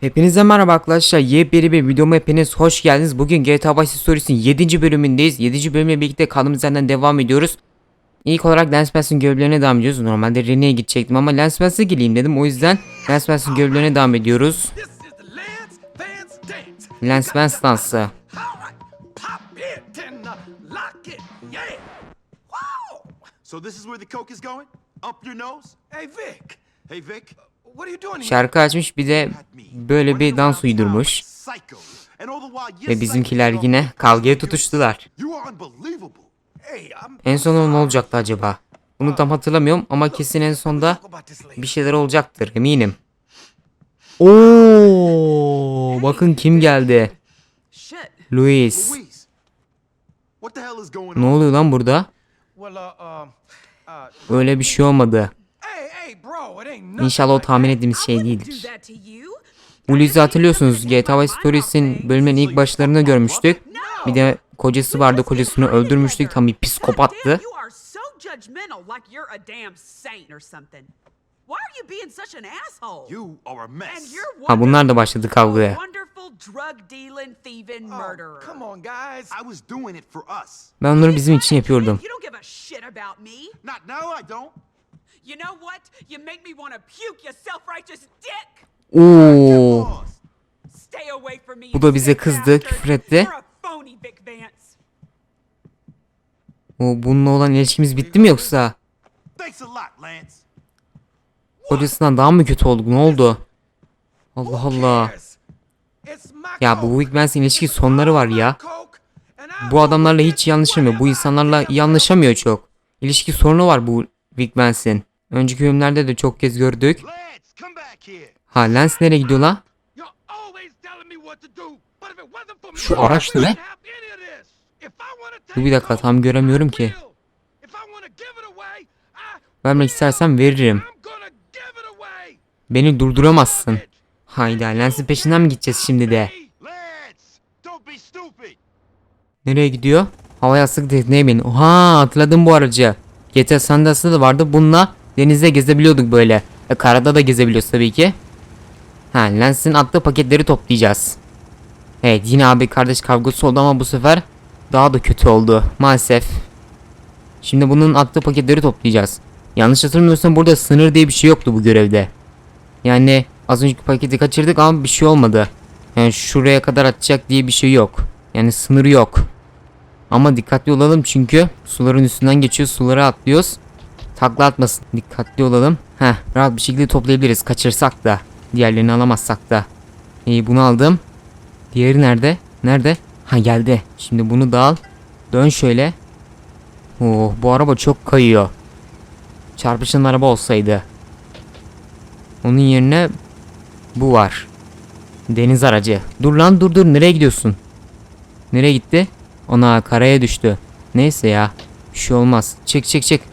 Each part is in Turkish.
Hepinize merhaba arkadaşlar. Yepyeni bir videoma hepiniz hoş geldiniz. Bugün GTA Vice Stories'in 7. bölümündeyiz. 7. bölümle birlikte kaldığımız yerden devam ediyoruz. İlk olarak Lance Pass'ın görevlerine devam ediyoruz. Normalde Rene'ye gidecektim ama Lance Pass'a geleyim dedim. O yüzden Lance Pass'ın görevlerine devam ediyoruz. Lance Vance dansı. So this is where the coke is going? Up your nose? Hey Vic, Hey Vic. Şarkı açmış bir de böyle bir dans uydurmuş. Ve bizimkiler yine kavgaya tutuştular. En son ne olacaktı acaba? Bunu tam hatırlamıyorum ama kesin en sonda bir şeyler olacaktır eminim. Oo, bakın kim geldi? Shit. Luis. Louise. What the hell is going Ne oluyor lan burada? Uh, um, uh, Öyle bir şey olmadı. İnşallah o tahmin ettiğimiz şey değildir. Luis'i hatırlıyorsunuz. GTA Vice Stories'in bölümlerin ilk başlarında görmüştük. Bir de kocası vardı. Kocasını öldürmüştük. Tam bir psikopattı. Ha bunlar da başladı kavgaya. Oh. Ben onları bizim için yapıyordum. You know what? You make me want to puke, you self-righteous dick. Oo. Stay away from me. Bu da bize kızdı, küfür etti. O bununla olan ilişkimiz bitti mi yoksa? Thanks a lot, Lance. Kocasından daha mı kötü olduk? Ne oldu? Allah Allah. Ya bu. Wick Vance'in ilişki sonları var ya. Bu adamlarla hiç iyi anlaşamıyor. Bu insanlarla iyi anlaşamıyor çok. İlişki sorunu var bu Wick Vance'in. Önceki bölümlerde de çok kez gördük. Ha Lance nereye gidiyor la? Şu araç ne? Dur bir dakika tam göremiyorum ki. Vermek istersen veririm. Beni durduramazsın. Hayda Lance'in peşinden mi gideceğiz şimdi de? Nereye gidiyor? Havaya asık tekneye bin. Oha hatırladım bu aracı. GTA San Andreas'ta da vardı. Bununla denizde gezebiliyorduk böyle. E, karada da gezebiliyoruz tabii ki. Ha Lance'in attığı paketleri toplayacağız. Evet yine abi kardeş kavgası oldu ama bu sefer daha da kötü oldu. Maalesef. Şimdi bunun attığı paketleri toplayacağız. Yanlış hatırlamıyorsam burada sınır diye bir şey yoktu bu görevde. Yani az önceki paketi kaçırdık ama bir şey olmadı. Yani şuraya kadar atacak diye bir şey yok. Yani sınırı yok. Ama dikkatli olalım çünkü suların üstünden geçiyor sulara atlıyoruz. Takla atmasın. Dikkatli olalım. Heh rahat bir şekilde toplayabiliriz kaçırsak da. Diğerlerini alamazsak da. İyi bunu aldım. Diğeri nerede? Nerede? Ha geldi. Şimdi bunu da al. Dön şöyle. Oh bu araba çok kayıyor. Çarpışan araba olsaydı. Onun yerine bu var. Deniz aracı. Dur lan dur dur nereye gidiyorsun? Nereye gitti? Ona karaya düştü. Neyse ya. Bir şey olmaz. Çık çık çık.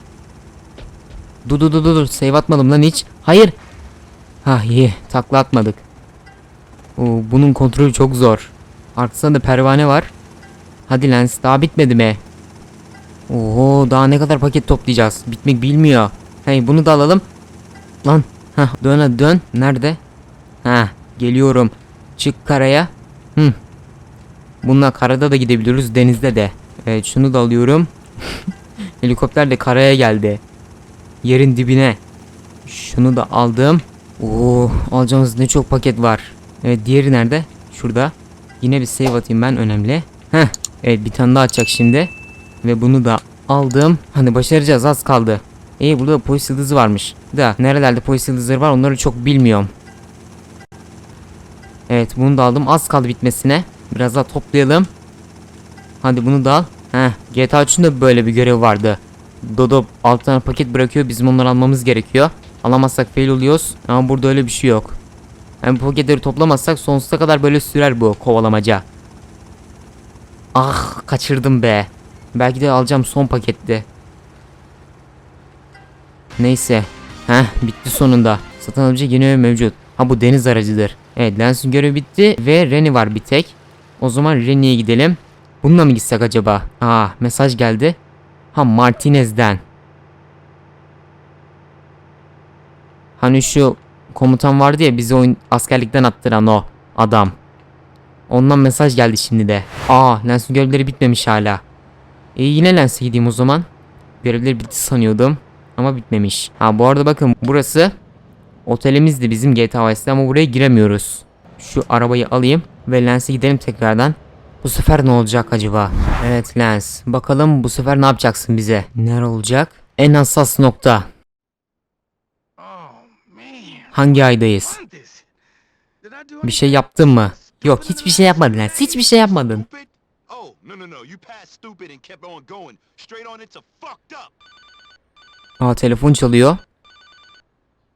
Dur dur dur dur. Save atmadım lan hiç. Hayır. Ha iyi. Takla atmadık. Oo, bunun kontrolü çok zor. Arkasında da pervane var. Hadi lens daha bitmedi mi? Oho daha ne kadar paket toplayacağız? Bitmek bilmiyor. Hey bunu da alalım. Lan. Hah dön hadi dön. Nerede? Ha geliyorum. Çık karaya. Hı. Bununla karada da gidebiliyoruz denizde de. Evet şunu da alıyorum. Helikopter de karaya geldi. Yerin dibine. Şunu da aldım. Oo alacağımız ne çok paket var. Evet diğeri nerede? Şurada. Yine bir save atayım ben önemli. Heh. Evet bir tane daha açacak şimdi. Ve bunu da aldım. Hani başaracağız az kaldı. İyi burada da polis yıldızı varmış. Da nerelerde polis yıldızları var onları çok bilmiyorum. Evet bunu da aldım. Az kaldı bitmesine. Biraz daha toplayalım. Hadi bunu da al. Heh, GTA 3'ün de böyle bir görev vardı. Dodo 6 tane paket bırakıyor. Bizim onları almamız gerekiyor. Alamazsak fail oluyoruz. Ama burada öyle bir şey yok. Yani bu paketleri toplamazsak sonsuza kadar böyle sürer bu kovalamaca. Ah kaçırdım be. Belki de alacağım son pakette. Neyse. Heh bitti sonunda. Satın alabilecek yeni mevcut. Ha bu deniz aracıdır. Evet Lens'in görevi bitti ve Reni var bir tek. O zaman Reni'ye gidelim. Bununla mı gitsek acaba? Aa mesaj geldi. Ha Martinez'den. Hani şu komutan vardı ya bizi oyun askerlikten attıran o adam. Ondan mesaj geldi şimdi de. Aa Lens'in görevleri bitmemiş hala. E yine Lens'e gideyim o zaman. Görevleri bitti sanıyordum. Ama bitmemiş. Ha bu arada bakın burası otelimizdi bizim GTA Vice'de ama buraya giremiyoruz. Şu arabayı alayım ve Lens'e gidelim tekrardan. Bu sefer ne olacak acaba? Evet Lens. Bakalım bu sefer ne yapacaksın bize? Nere olacak? En hassas nokta. Hangi aydayız? Bir şey yaptın mı? Yok hiçbir şey yapmadın Lens. Hiçbir şey yapmadın. Oh. Aa telefon çalıyor.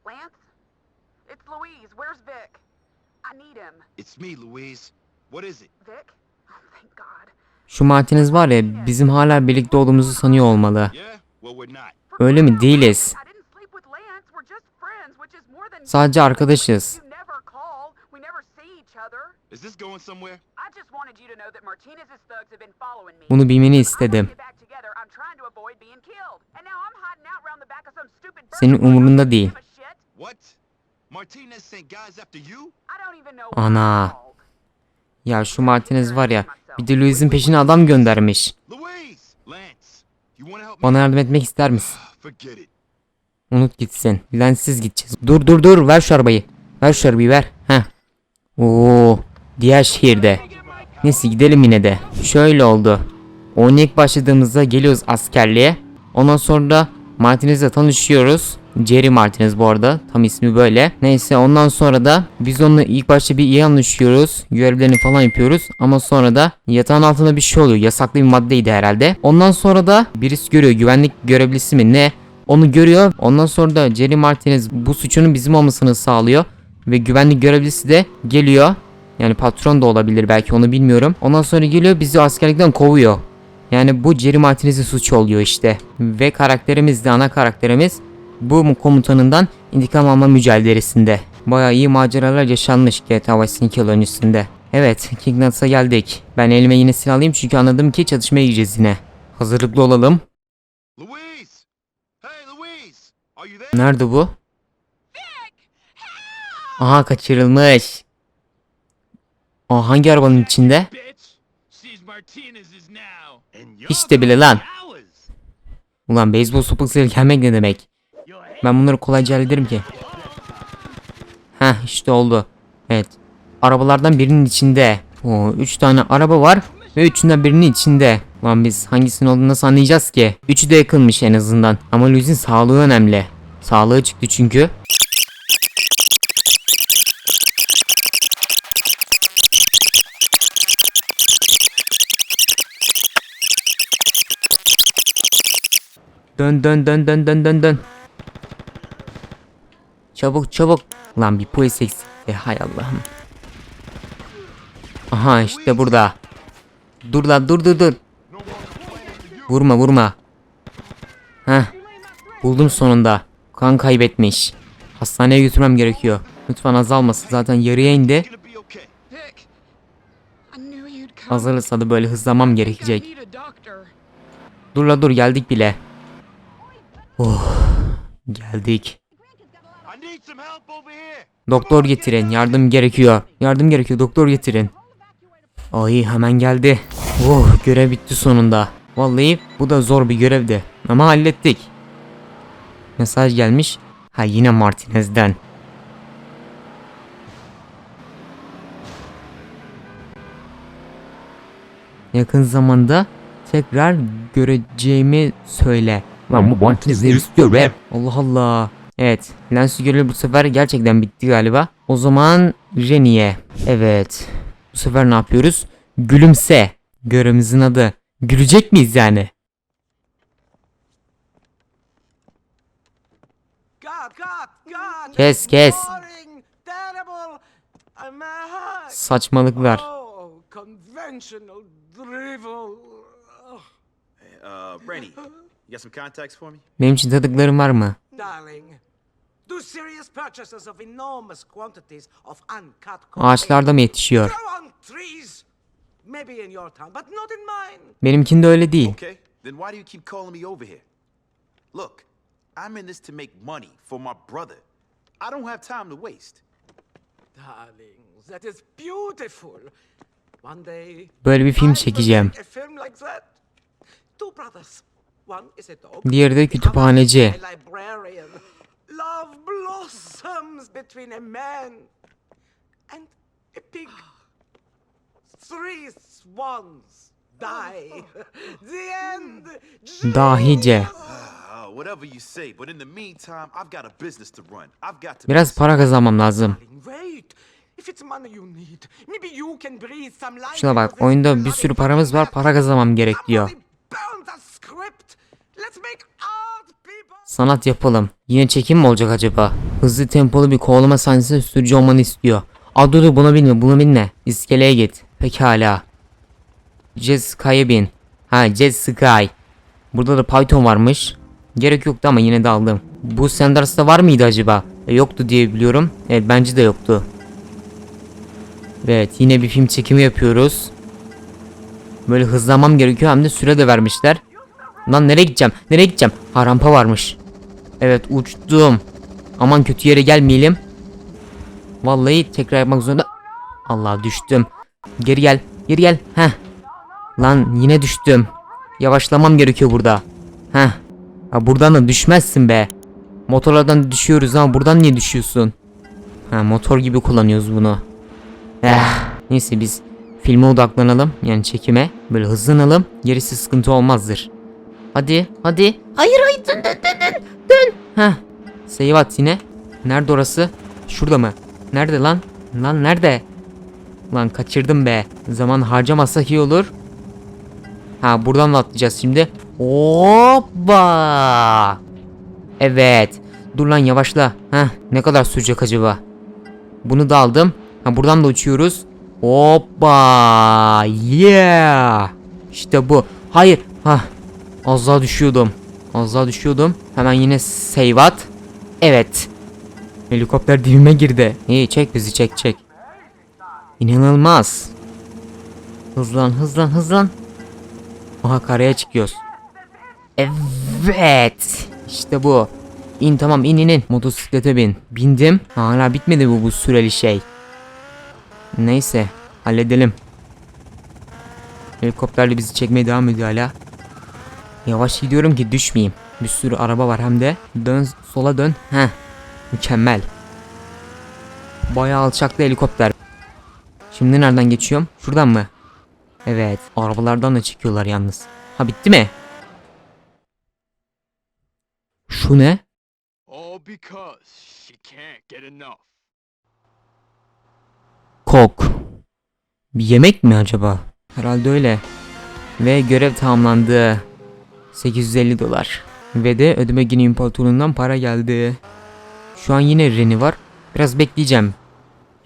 Lance? It's Louise. Where's Vic? I need him. It's me, Louise. What is it? Vic? Şu Martinez var ya bizim hala birlikte olduğumuzu sanıyor olmalı. Öyle mi? Değiliz. Sadece arkadaşız. Bunu bilmeni istedim. Senin umurunda değil. Ana. Ya şu Martinez var ya bir de Louis'in peşine adam göndermiş. Bana yardım etmek ister misin? Unut gitsin. Lenssiz gideceğiz. Dur dur dur ver şu arabayı. Ver şu arabayı ver. Heh. Oo, diğer şehirde. Neyse gidelim yine de. Şöyle oldu. Oyuna ilk başladığımızda geliyoruz askerliğe. Ondan sonra Martinez'le tanışıyoruz. Jerry Martinez bu arada. Tam ismi böyle. Neyse ondan sonra da biz onunla ilk başta bir iyi anlaşıyoruz. Görevlerini falan yapıyoruz. Ama sonra da yatağın altında bir şey oluyor. Yasaklı bir maddeydi herhalde. Ondan sonra da birisi görüyor. Güvenlik görevlisi mi ne? Onu görüyor. Ondan sonra da Jerry Martinez bu suçunun bizim olmasını sağlıyor. Ve güvenlik görevlisi de geliyor. Yani patron da olabilir belki onu bilmiyorum. Ondan sonra geliyor bizi askerlikten kovuyor. Yani bu Jerry Martinez'in suçu oluyor işte. Ve karakterimiz de ana karakterimiz bu komutanından intikam alma mücadelesinde. Bayağı iyi maceralar yaşanmış GTA Vice City yıl öncesinde. Evet King Nuts'a geldik. Ben elime yine silah alayım çünkü anladım ki çatışmaya gireceğiz yine. Hazırlıklı olalım. Louise! Hey, Louise! Are you there? Nerede bu? Aha kaçırılmış. Aa hangi arabanın içinde? Hiç de bile lan. Ulan beyzbol sopasıyla gelmek ne demek? Ben bunları kolayca hallederim ki. Heh işte oldu. Evet. Arabalardan birinin içinde. Oo, üç tane araba var ve üçünden birinin içinde. Lan biz hangisinin olduğunu nasıl anlayacağız ki? Üçü de yakınmış en azından. Ama Louis'in sağlığı önemli. Sağlığı çıktı çünkü. Dön dön dön dön dön dön dön. Çabuk çabuk. Lan bir polis eksikti. Hay Allah'ım. Aha işte burada. Dur lan dur dur dur. Vurma vurma. Heh. Buldum sonunda. Kan kaybetmiş. Hastaneye götürmem gerekiyor. Lütfen azalmasın. Zaten yarıya indi. Azalırsa da böyle hızlamam gerekecek. Dur la dur geldik bile. Oh. Geldik. Doktor getirin. Yardım gerekiyor. Yardım gerekiyor. Doktor getirin. Ay hemen geldi. Oh görev bitti sonunda. Vallahi bu da zor bir görevdi. Ama hallettik. Mesaj gelmiş. Ha yine Martinez'den. Yakın zamanda tekrar göreceğimi söyle. Lan bu Martinez'leri görev. Allah Allah. Evet. Lens'i görev bu sefer gerçekten bitti galiba. O zaman Reni'ye. Evet. Bu sefer ne yapıyoruz? Gülümse. Görevimizin adı. Gülecek miyiz yani? Kes, kes. Saçmalıklar. Oh, Benim için tadıklarım var mı? Ağaçlarda mı yetişiyor? Benimkinde öyle değil. Then why do you keep calling me over here? Look, I'm in this to make money for my brother. I don't have time to waste. Darling, that is beautiful. One day. Böyle bir film çekeceğim. A film like that. Two brothers. One is a dog. Diğeri de kütüphaneci. A librarian. Love blossoms between a man and a pig. Three swans die. The end. Dahice. Whatever you say, but in the meantime, I've got a business to run. I've got to. Biraz para kazanmam lazım. Wait. If it's money you need, maybe you can breathe some life Şuna bak oyunda bir sürü paramız var para kazanmam gerek diyor. Sanat yapalım. Yine çekim mi olacak acaba? Hızlı tempolu bir kovalama sahnesi sürücü olmanı istiyor. Aa dur dur bunu bilme bunu bilme. İskeleye git. Pekala. Jessica'ya bin. Ha Jessica. Burada da Python varmış. Gerek yoktu ama yine de aldım. Bu Sanders'ta var mıydı acaba? E, yoktu diye biliyorum. Evet bence de yoktu. Evet yine bir film çekimi yapıyoruz. Böyle hızlanmam gerekiyor hem de süre de vermişler. Lan nereye gideceğim? Nereye gideceğim? Ha rampa varmış. Evet uçtum. Aman kötü yere gelmeyelim. Vallahi tekrar yapmak zorunda. Allah düştüm. Geri gel. Geri gel. Heh. Lan yine düştüm. Yavaşlamam gerekiyor burada. Heh. Ha buradan da düşmezsin be. Motorlardan düşüyoruz ama buradan niye düşüyorsun? Ha motor gibi kullanıyoruz bunu. Eh. Neyse biz filme odaklanalım. Yani çekime. Böyle hızlanalım. Gerisi sıkıntı olmazdır. Hadi hadi. Hayır hayır dön dön dön dön. Dön. Heh. Save at yine. Nerede orası? Şurada mı? Nerede lan? Lan nerede? Lan kaçırdım be. Zaman harcamasak iyi olur. Ha buradan da atlayacağız şimdi. Hoppa. Evet. Dur lan yavaşla. Heh, ne kadar sürecek acaba? Bunu da aldım. Ha buradan da uçuyoruz. Hoppa. Yeah. İşte bu. Hayır. Ha. Az daha düşüyordum. Az daha düşüyordum. Hemen yine save at. Evet. Helikopter dibime girdi. İyi çek bizi çek çek. İnanılmaz. Hızlan hızlan hızlan. Aha karaya çıkıyoruz. Evet. İşte bu. İn tamam in in in. Motosiklete bin. Bindim. Hala bitmedi bu bu süreli şey. Neyse. Halledelim. Helikopterle bizi çekmeye devam ediyor hala. Yavaş gidiyorum ki düşmeyeyim. Bir sürü araba var hem de. Dön sola dön. Heh. Mükemmel. Bayağı alçaklı helikopter. Şimdi nereden geçiyorum? Şuradan mı? Evet. Arabalardan da çekiyorlar yalnız. Ha bitti mi? Şu ne? All because she can't get enough. Kok. Bir yemek mi acaba? Herhalde öyle. Ve görev tamamlandı. 850 dolar. Ve de ödeme Gini İmparatorluğundan para geldi. Şu an yine Reni var. Biraz bekleyeceğim.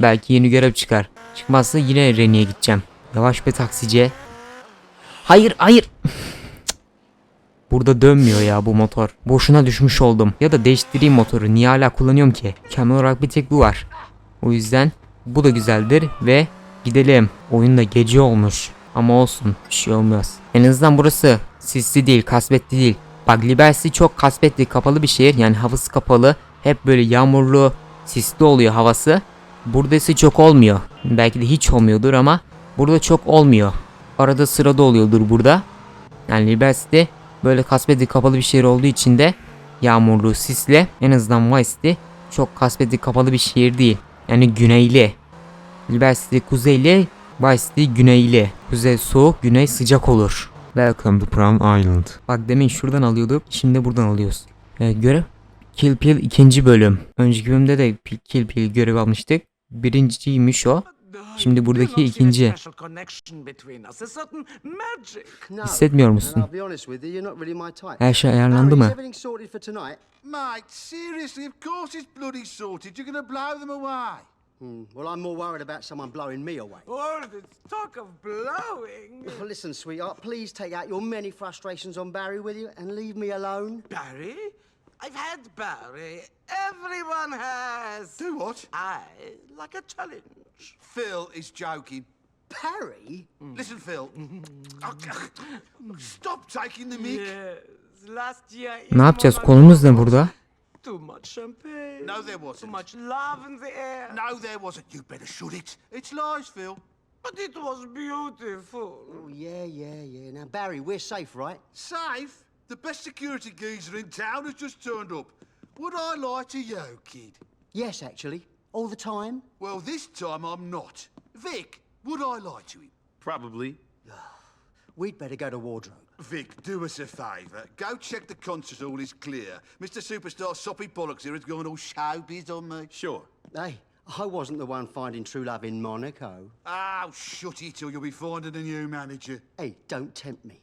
Belki yeni görev çıkar. Çıkmazsa yine Reni'ye gideceğim. Yavaş be taksici. Hayır hayır. Burada dönmüyor ya bu motor. Boşuna düşmüş oldum. Ya da değiştireyim motoru. Niye hala kullanıyorum ki? Mükemmel olarak bir tek bu var. O yüzden bu da güzeldir ve gidelim. Oyunda gece olmuş. Ama olsun bir şey olmaz. En azından burası sisli değil, kasvetli değil. Bak Liberty çok kasvetli, kapalı bir şehir. Yani havası kapalı. Hep böyle yağmurlu, sisli oluyor havası. Burada ise çok olmuyor. Belki de hiç olmuyordur ama burada çok olmuyor. Arada sırada oluyordur burada. Yani Liberty böyle kasvetli kapalı bir şehir olduğu için de yağmurlu, sisli. En azından Vice City çok kasvetli kapalı bir şehir değil. Yani güneyli. Liberty kuzeyli, Vice City güneyli. Kuzey soğuk, güney sıcak olur. Welcome to Brown Island. Bak demin şuradan alıyorduk, şimdi buradan alıyoruz. Ee, görev Kill Pill ikinci bölüm. Önceki bölümde de Kill Pill görev almıştık. Birinciymiş o. Şimdi buradaki ikinci. Hissetmiyor musun? Her şey ayarlandı mı? Everything sorted for tonight? Mate, seriously, of course it's bloody sorted. You're gonna blow them away. Hmm, well, I'm more worried about someone blowing me away. Oh, this talk of blowing. Well, listen, sweetheart, please take out your many frustrations on Barry, will you, and leave me alone? Barry? I've had Barry. Everyone has. Do what? I like a challenge. Phil is joking. Barry? Listen, Phil. Stop taking the mic. Yes. Last year. Ne yapacağız? Immoval Konumuz ne burada? Too much champagne. air. No, there wasn't. Too much love in the air. No, there wasn't. You better shoot it. It's lies, Phil. But it was beautiful. Oh, yeah, yeah, yeah. Now, Barry, we're safe, right? Safe? The best security geezer in town has just turned up. Would I lie to you, kid? Yes, actually. All the time. Well, this time I'm not. Vic, would I lie to him? Probably. We'd better go to wardrobe. Vic, do us a favour. Go check the concert hall is clear. Mr. Superstar Soppy Bollocks here is going all showbiz on me. Sure. Hey, I wasn't the one finding true love in Monaco. Oh, shut it or you'll be finding a new manager. Hey, don't tempt me.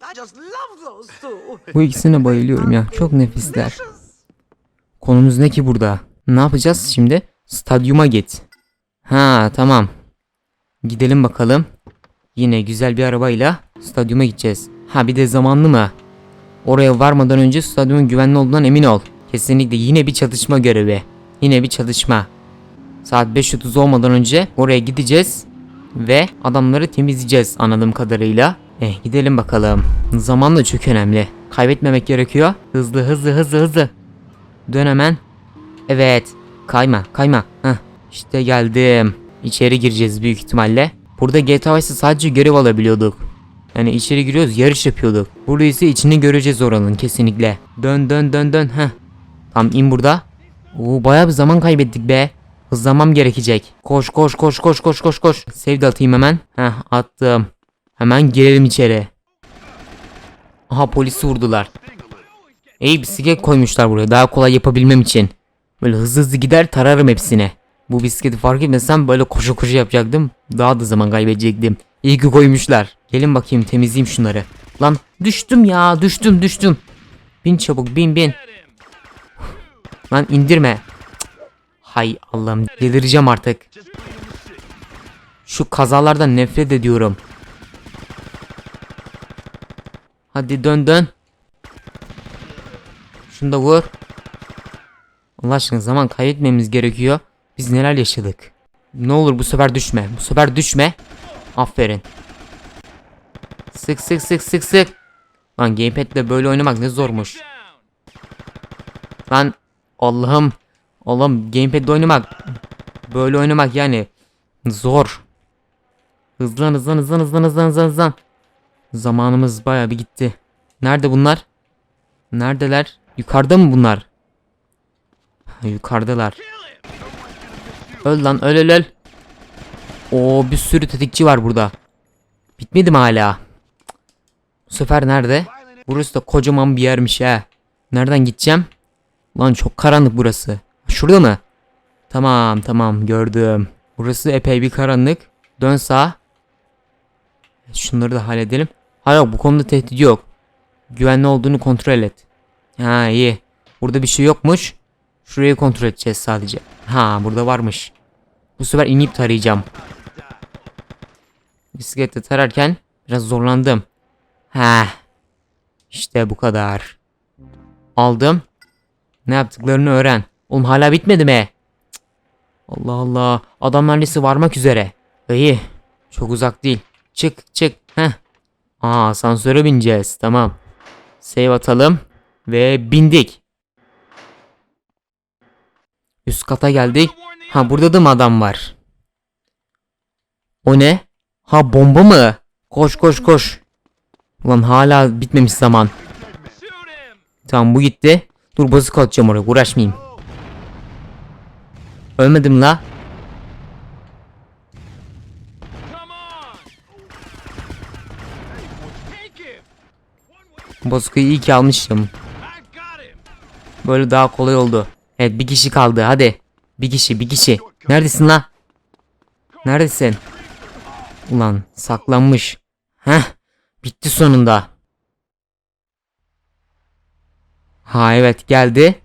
I just love those two. Bu ikisine bayılıyorum ya. Çok nefisler. Konumuz ne ki burada? Ne yapacağız şimdi? Stadyuma git. Ha tamam. Gidelim bakalım. Yine güzel bir arabayla stadyuma gideceğiz. Ha bir de zamanlı mı? Oraya varmadan önce stadyumun güvenli olduğundan emin ol. Kesinlikle yine bir çatışma görevi. Yine bir çatışma. Saat 5.30 olmadan önce oraya gideceğiz ve adamları temizleyeceğiz anladığım kadarıyla. Eh gidelim bakalım. Zaman da çok önemli. Kaybetmemek gerekiyor. Hızlı hızlı hızlı hızlı. Dön hemen. Evet. Kayma kayma. Heh. İşte geldim. İçeri gireceğiz büyük ihtimalle. Burada GTA Vice'de sadece görev alabiliyorduk. Yani içeri giriyoruz yarış yapıyorduk. Burada ise içini göreceğiz oranın kesinlikle. Dön dön dön dön. Heh. Tam in burada. Oo bayağı bir zaman kaybettik be. Hızlanmam gerekecek. Koş koş koş koş koş koş koş. Save atayım hemen. Heh attım. Hemen girelim içeri. Aha polisi vurdular. İyi bisiklet koymuşlar buraya daha kolay yapabilmem için. Böyle hızlı hızlı gider tararım hepsine. Bu bisikleti fark etmesem böyle koşu koşu yapacaktım. Daha da zaman kaybedecektim. İyi ki koymuşlar. Gelin bakayım temizleyeyim şunları. Lan düştüm ya düştüm düştüm. Bin çabuk bin bin. Lan indirme. Hay Allah'ım delireceğim artık. Şu kazalardan nefret ediyorum. Hadi dön dön. Şunu da vur. Allah aşkına zaman kaybetmemiz gerekiyor. Biz neler yaşadık. Ne olur bu sefer düşme. Bu sefer düşme. Aferin. Sık sık sık sık sık. Lan gamepad'le böyle oynamak ne zormuş. Lan Allah'ım. Allah'ım gamepad'le oynamak. Böyle oynamak yani. Zor. Hızlan hızlan hızlan hızlan hızlan hızlan hızlan. Zamanımız baya bir gitti. Nerede bunlar? Neredeler? Yukarıda mı bunlar? Yukarıdalar. Öl lan öl öl öl. Oo bir sürü tetikçi var burada. Bitmedi mi hala? Bu sefer nerede? Burası da kocaman bir yermiş ha. Nereden gideceğim? Lan çok karanlık burası. Şurada mı? Tamam tamam gördüm. Burası epey bir karanlık. Dön sağa. Şunları da halledelim. Ha yok bu konuda tehdit yok. Güvenli olduğunu kontrol et. Ha iyi. Burada bir şey yokmuş. Şurayı kontrol edeceğiz sadece. Ha burada varmış. Bu sefer inip tarayacağım. Bisikletle tararken biraz zorlandım. Ha. İşte bu kadar. Aldım. Ne yaptıklarını öğren. Oğlum hala bitmedi mi? Allah Allah. Adamlar lise varmak üzere. İyi. Çok uzak değil. Çık çık. Heh. Aa asansöre bineceğiz. Tamam. Save atalım. Ve bindik. Üst kata geldik. Ha burada da mı adam var? O ne? Ha bomba mı? Koş koş koş. Ulan hala bitmemiş zaman. Tamam bu gitti. Dur bozuk atacağım oraya uğraşmayayım. Ölmedim la. Bozukayı iyi ki almışım. Böyle daha kolay oldu. Evet bir kişi kaldı hadi. Bir kişi bir kişi. Neredesin la? Neredesin? Ulan saklanmış. Heh. Bitti sonunda. Ha evet geldi.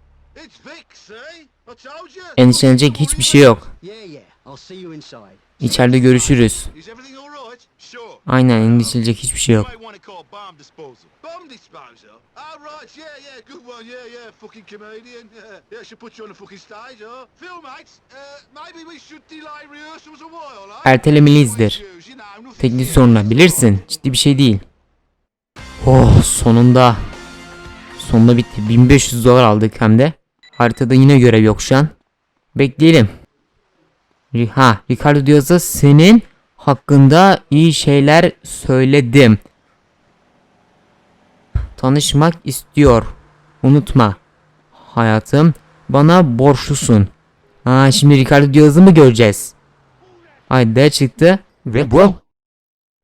Endişelenecek hiçbir şey yok. İçeride görüşürüz. Aynen endişelenecek hiçbir şey yok. Ertelemeliyizdir. Teknik sorunlar bilirsin. Ciddi bir şey değil. Oh sonunda. Sonunda bitti. 1500 dolar aldık hem de. Haritada yine görev yok şu an. Bekleyelim. Ha, Ricardo Diaz'a senin hakkında iyi şeyler söyledim. Tanışmak istiyor. Unutma. Hayatım, bana borçlusun. Ha, şimdi Ricardo Diaz'ı mı göreceğiz? Haydi çıktı. Ve bu.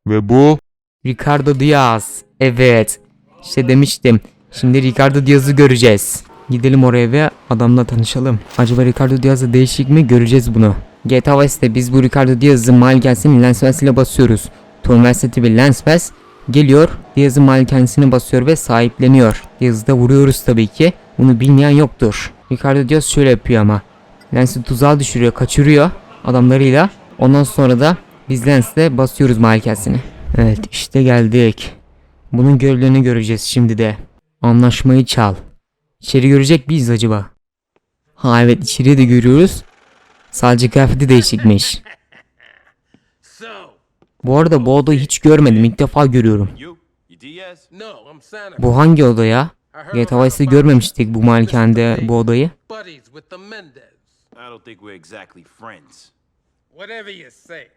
Ve bu Ricardo Diaz. Evet. İşte demiştim. Şimdi Ricardo Diaz'ı göreceğiz. Gidelim oraya ve adamla tanışalım. Acaba Ricardo Diaz'ı değişik mi? Göreceğiz bunu. GTA Vice'de biz bu Ricardo Diaz'ın malikanesini lens pass ile basıyoruz. Turn Versatile bir lens pass geliyor. Diaz'ın malikanesini basıyor ve sahipleniyor. Diaz'ı da vuruyoruz tabii ki. Bunu bilmeyen yoktur. Ricardo Diaz şöyle yapıyor ama. Lens'i tuzağa düşürüyor, kaçırıyor adamlarıyla. Ondan sonra da biz Lens'le basıyoruz malikanesini. Evet işte geldik. Bunun görevlerini göreceğiz şimdi de. Anlaşmayı çal. İçeri görecek miyiz acaba? Ha evet içeriye de görüyoruz. Sadece kıyafeti değişikmiş. Bu arada bu odayı hiç görmedim. İlk defa görüyorum. Bu hangi oda ya? GTA Vice'de görmemiştik bu malikanede bu odayı. I don't think we're exactly friends. Whatever you say.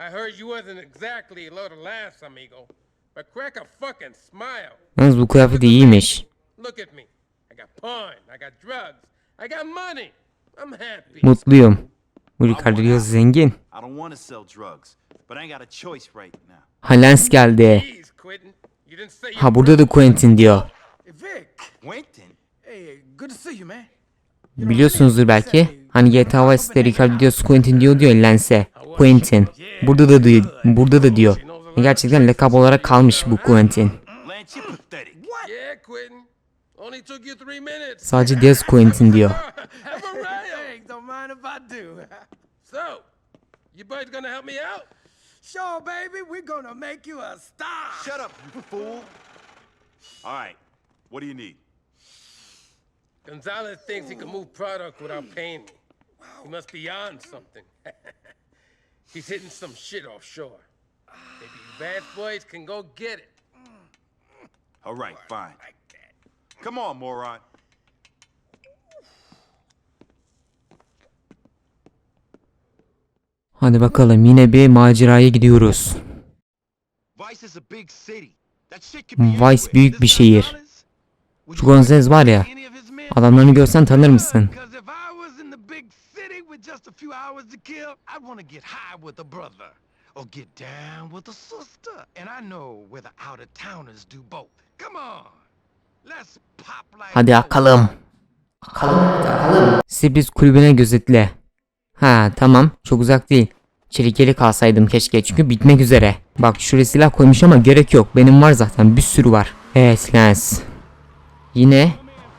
I heard you wasn't exactly a load of laughs, amigo. But crack a fucking smile. Yalnız bu kıyafet iyiymiş. Look at me. I got porn. I got drugs. I got money. I'm happy. Mutluyum. Bu Ricardo Diaz zengin. I don't want to sell drugs, but I ain't got a choice right now. Ha Lens geldi. Ha burada da Quentin diyor. Vic. Quentin? Hey, good to see you, man. Biliyorsunuzdur belki. Hani GTA Vice'de Ricardo Diaz Quentin diyor diyor Lens'e. Quentin. Burada da diyor. Burada da diyor. Gerçekten lakap olarak kalmış bu Quentin. Sadece Diaz Quentin diyor. Sure, baby. We're gonna make you a star. Shut up, you fool. All right, what do you need? Gonzalez thinks he can move product without paying me. He must be on something. He's hitting some shit offshore. Maybe you bad boys can go get it. All right, fine. Come on, moron. Hadi bakalım yine bir maceraya gidiyoruz. Vice is a big city. That shit could be Vice anywhere. büyük bir şehir. Şu you Gonzalez var ya. Adamlarını görsen tanır mısın? Just a few hours to kill, I want to get high with a brother or get down with a sister. And I know where the out of towners do both. Come on. Let's pop like Hadi akalım. Sibris kulübüne gözetle. Ha tamam çok uzak değil. Çelikeli kalsaydım keşke çünkü bitmek üzere. Bak şuraya silah koymuş ama gerek yok. Benim var zaten bir sürü var. Evet Lens. Yine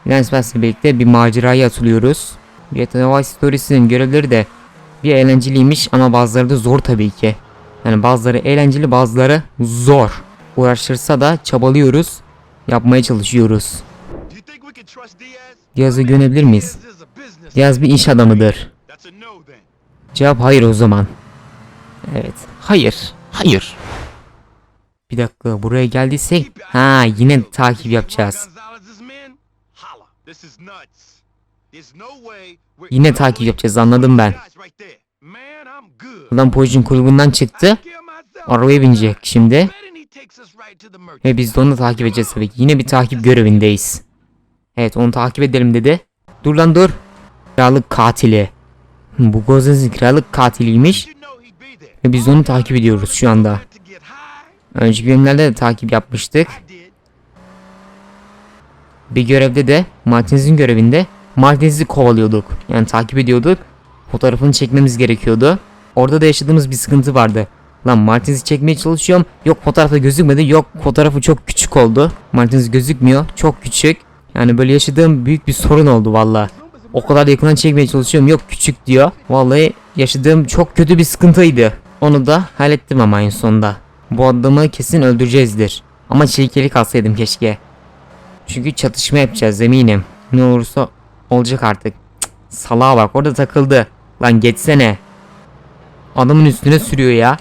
Lens Bass'le birlikte bir maceraya atılıyoruz. GTA Vice Stories'in görevleri de bir eğlenceliymiş ama bazıları da zor tabii ki. Yani bazıları eğlenceli bazıları zor. Uğraşırsa da çabalıyoruz. Yapmaya çalışıyoruz. Diaz'ı görebilir miyiz? Diaz bir iş adamıdır. Cevap hayır o zaman. Evet. Hayır. Hayır. Bir dakika buraya geldiysek ha yine takip yapacağız. Yine takip yapacağız anladım ben. Ulan Poison kulübünden çıktı. Arabaya binecek şimdi. Ve biz de onu takip edeceğiz tabii ki. Yine bir takip görevindeyiz. Evet onu takip edelim dedi. Dur lan dur. Krallık katili. Bu Gozes krallık katiliymiş. Ve biz onu takip ediyoruz şu anda. Önceki bölümlerde de takip yapmıştık. Bir görevde de Martinez'in görevinde Martinez'i kovalıyorduk. Yani takip ediyorduk. Fotoğrafını çekmemiz gerekiyordu. Orada da yaşadığımız bir sıkıntı vardı. Lan Martinez'i çekmeye çalışıyorum. Yok fotoğrafta gözükmedi. Yok fotoğrafı çok küçük oldu. Martinez gözükmüyor. Çok küçük. Yani böyle yaşadığım büyük bir sorun oldu valla. O kadar yakından çekmeye çalışıyorum. Yok küçük diyor. Vallahi yaşadığım çok kötü bir sıkıntıydı. Onu da hallettim ama en sonunda. Bu adamı kesin öldüreceğizdir. Ama çelikeli kalsaydım keşke. Çünkü çatışma yapacağız eminim. Ne olursa olacak artık. Cık, salağa bak orada takıldı. Lan geçsene. Adamın üstüne sürüyor ya.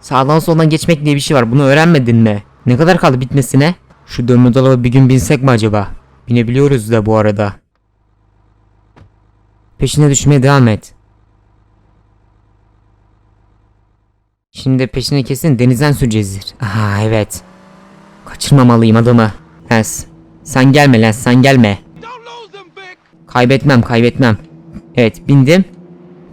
Sağdan soldan geçmek diye bir şey var. Bunu öğrenmedin mi? Ne kadar kaldı bitmesine? Şu dönme dolaba bir gün binsek mi acaba? Binebiliyoruz da bu arada. Peşine düşmeye devam et. Şimdi peşine kesin denizden süreceğizdir. Aha evet. Kaçırmamalıyım adamı. Lens. Sen gelme Lens sen gelme. Kaybetmem kaybetmem. Evet bindim.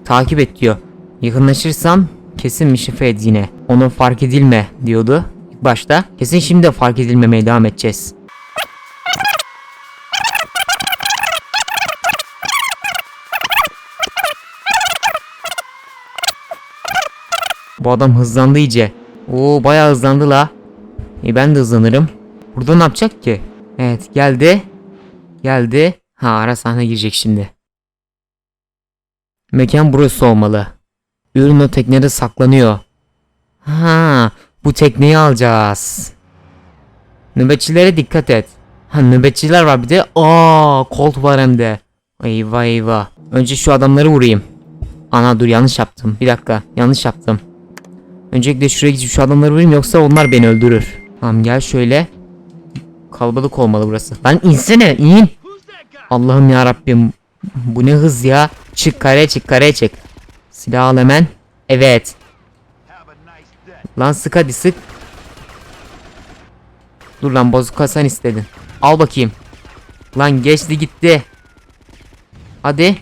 Takip et diyor. Yakınlaşırsam kesin mişife yine. Onu fark edilme diyordu. İlk başta. Kesin şimdi de fark edilmemeye devam edeceğiz. Bu adam hızlandı iyice. Oo bayağı hızlandı la. E ben de hızlanırım. Burada ne yapacak ki? Evet geldi. Geldi. Ha ara sahne girecek şimdi. Mekan burası olmalı. Ürün o teknede saklanıyor. Ha bu tekneyi alacağız. Nöbetçilere dikkat et. Ha nöbetçiler var bir de. Aa kolt var hem de. Eyvah eyvah. Önce şu adamları vurayım. Ana dur yanlış yaptım. Bir dakika yanlış yaptım. Öncelikle şuraya gidip şu adamları vurayım yoksa onlar beni öldürür. Tamam gel şöyle. Kalabalık olmalı burası. Lan insene in. Allah'ım ya Rabbim. Bu ne hız ya. Çık kareye çık kareye çık. Silah al hemen. Evet. Lan sık hadi sık. Dur lan bozuka sen istedin. Al bakayım. Lan geçti gitti. Hadi.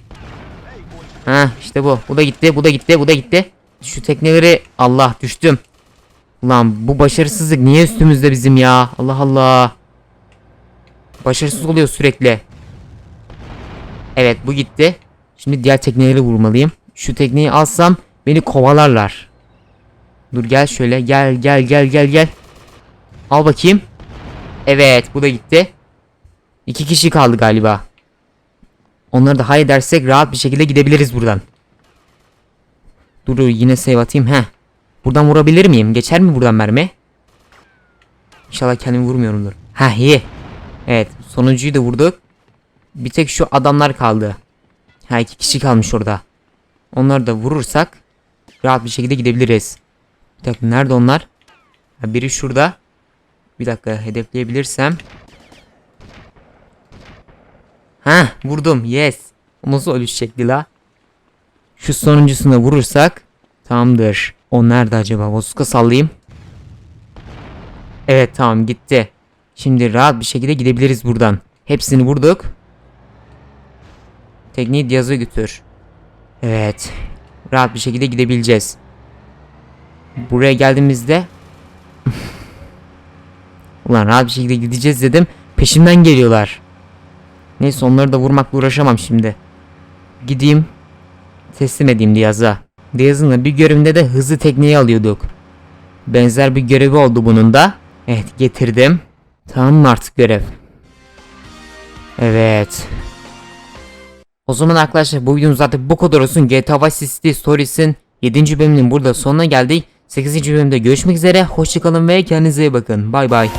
Ha işte bu. Bu da gitti. Bu da gitti. Bu da gitti. Şu tekneleri Allah düştüm. Ulan bu başarısızlık niye üstümüzde bizim ya? Allah Allah. Başarısız oluyor sürekli. Evet bu gitti. Şimdi diğer tekneleri vurmalıyım. Şu tekneyi alsam beni kovalarlar. Dur gel şöyle gel gel gel gel gel. Al bakayım. Evet bu da gitti. İki kişi kaldı galiba. Onları da halledersek rahat bir şekilde gidebiliriz buradan. Dur dur yine save atayım he. Buradan vurabilir miyim? Geçer mi buradan mermi? İnşallah kendimi vurmuyorumdur. Ha iyi. Evet sonuncuyu da vurduk. Bir tek şu adamlar kaldı. Ha iki kişi kalmış orada. Onları da vurursak rahat bir şekilde gidebiliriz. Bir dakika nerede onlar? Ha, biri şurada. Bir dakika hedefleyebilirsem. Ha vurdum yes. O nasıl ölüş şekli la? Şu sonuncusuna vurursak tamamdır. O nerede acaba? Voska sallayayım. Evet tamam gitti. Şimdi rahat bir şekilde gidebiliriz buradan. Hepsini vurduk. Tekniği Diaz'a götür. Evet. Rahat bir şekilde gidebileceğiz. Buraya geldiğimizde Ulan rahat bir şekilde gideceğiz dedim. Peşimden geliyorlar. Neyse onları da vurmakla uğraşamam şimdi. Gideyim. Teslim edeyim Diaz'a. Diaz'ın da bir görevinde de hızlı tekneyi alıyorduk. Benzer bir görevi oldu bunun da. Evet getirdim. Tamam mı artık görev? Evet. O zaman arkadaşlar bu videomuz zaten bu kadar olsun. GTA Vice City Stories'in 7. bölümünün burada sonuna geldik. 8. bölümde görüşmek üzere. Hoşçakalın ve kendinize iyi bakın. Bay bay.